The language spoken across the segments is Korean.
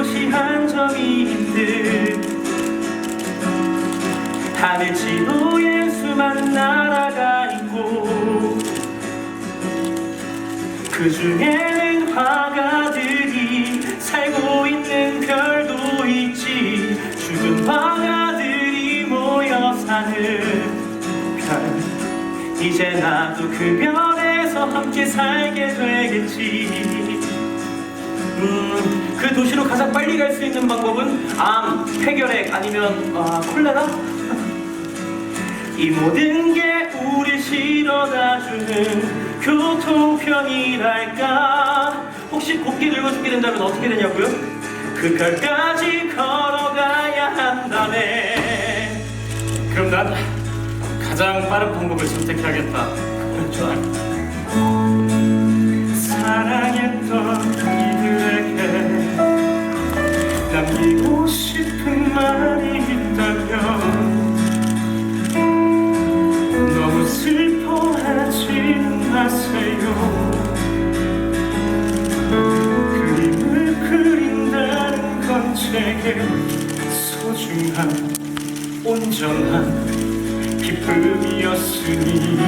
표시한 점이 있듯 하늘 지도에 수많은 나라가 있고 그 중에는 화가들이 살고 있는 별도 있지 죽은 화가들이 모여 사는 별. 이제 나도 그 별에서 함께 살게 되겠지 음, 그 도시로 가장 빨리 갈 수 있는 방법은 암, 폐결핵 아니면 아, 콜레라? 이 모든 게 우릴 실어다주는 교통편이랄까 혹시 곱게 늙어 죽게 된다면 어떻게 되냐고요? 그 별까지 걸어가야 한다네 그럼 난 가장 빠른 방법을 선택해야겠다 좋아 사랑했던 이들에게 남기고 싶은 말이 있다면 너무 슬퍼하지 마세요. 그림을 그린다는 건 제게 소중한 온전한 기쁨이었으니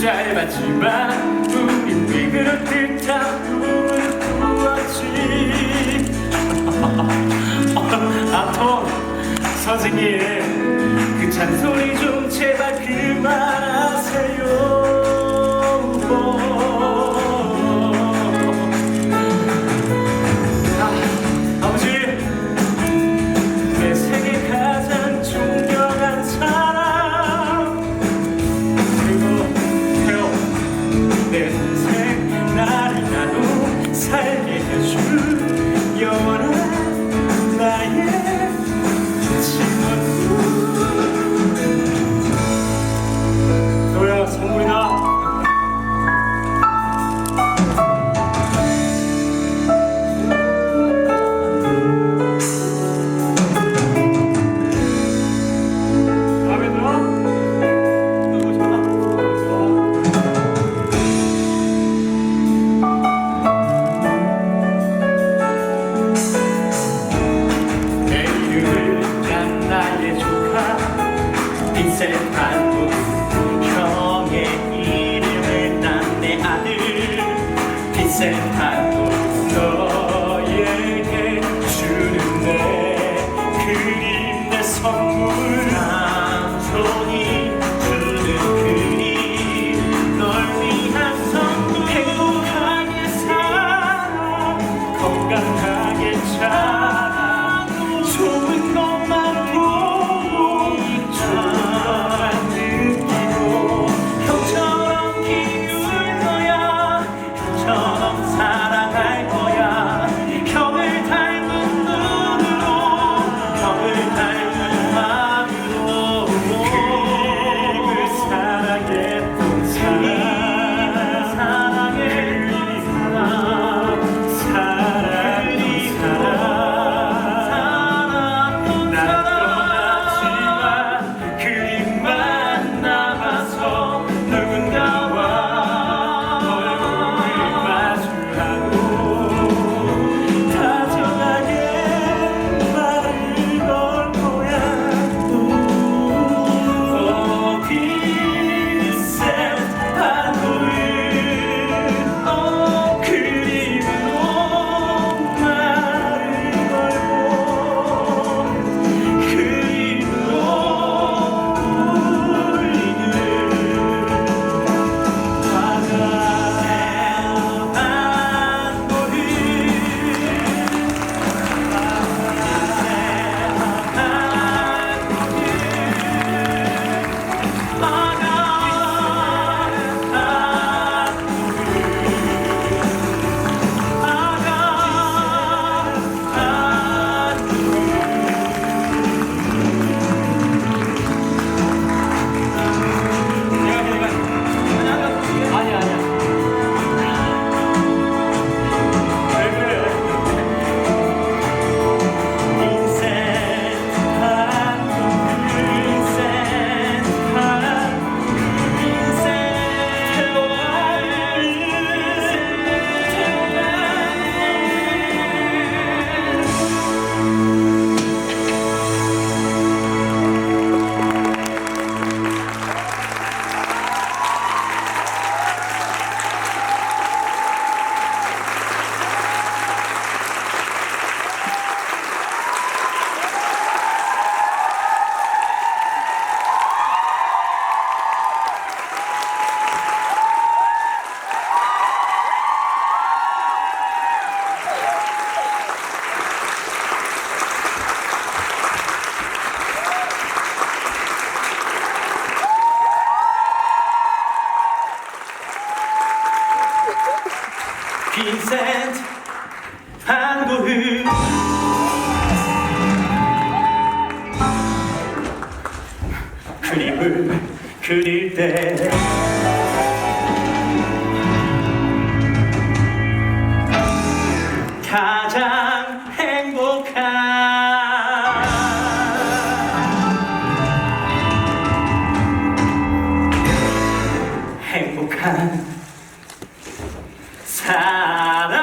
짧았지만 우린 왜 그렇듯 다 꿈을 꾸었지? 아톰 선생님 그 잔소리 좀 제발 그만하세요 그릴 때. 가장 행복한 행복한 사랑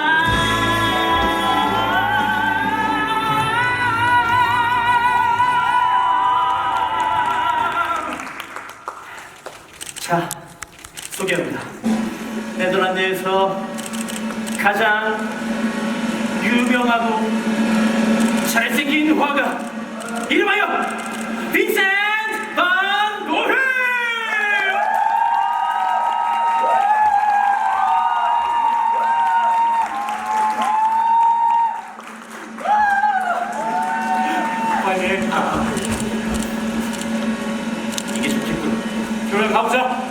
네덜란드에서 가장 유명하고 잘생긴 화가 이름하여 빈센트 반 고흐. 이게 좋겠군 그러면 가보자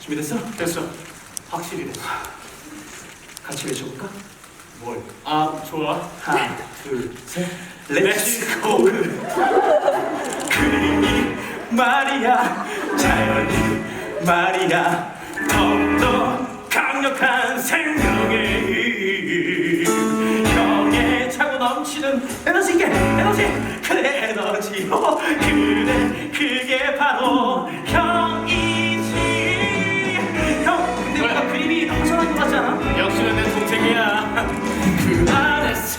준비됐어? 됐어 확실히 됐어 같이 외쳐볼까? 뭘? 아 좋아. 하나 둘 셋. 렛츠 고 그림이 말이야 자연이 말이야. 더욱더 강력한 생명의 힘 형에 차고 넘치는 에너지 있게 에너지 그래 에너지요 그래 그게 바로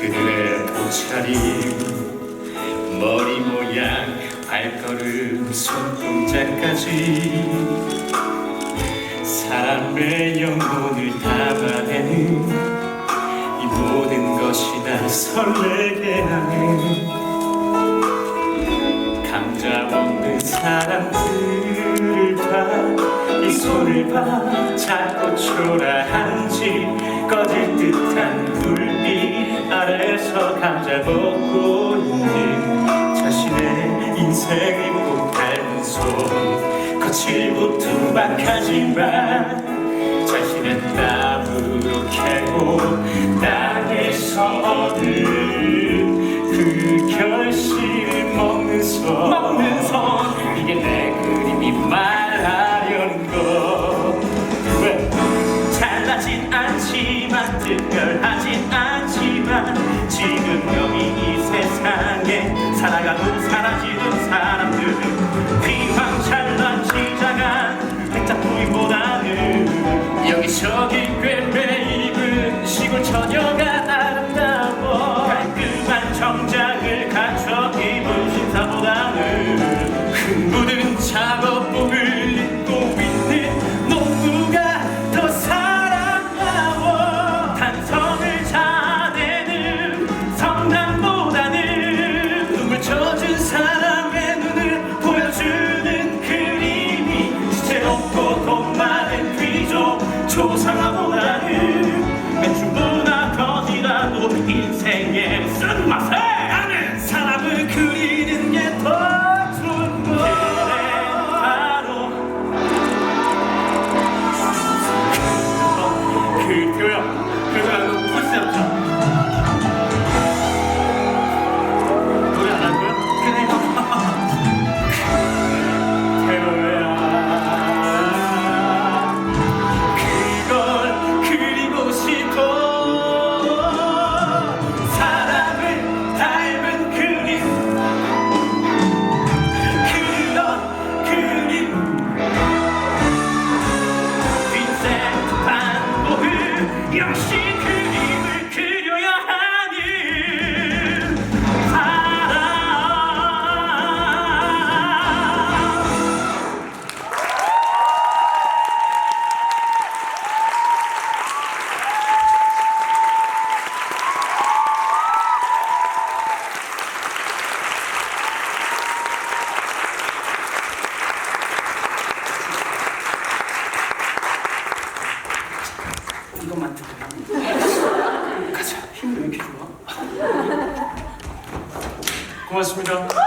그들의 옷차림 머리 모양 발걸음 손동작까지 사람의 영혼을 담아내는 이 모든 것이 날 설레게 하네 감자 먹는 사람들을 봐 이 손을 봐 자꾸 초라한지 꺼질 불빛 아래서 감자 먹고 있는 자신의 인생이 꼭 닮은 손 거칠고 투박하지만 자신의 땀으로 캐고 땅에서 얻은 그 결실을 먹는 손 먹는 손 이게 내 여기 이렇게 좋아? 고맙습니다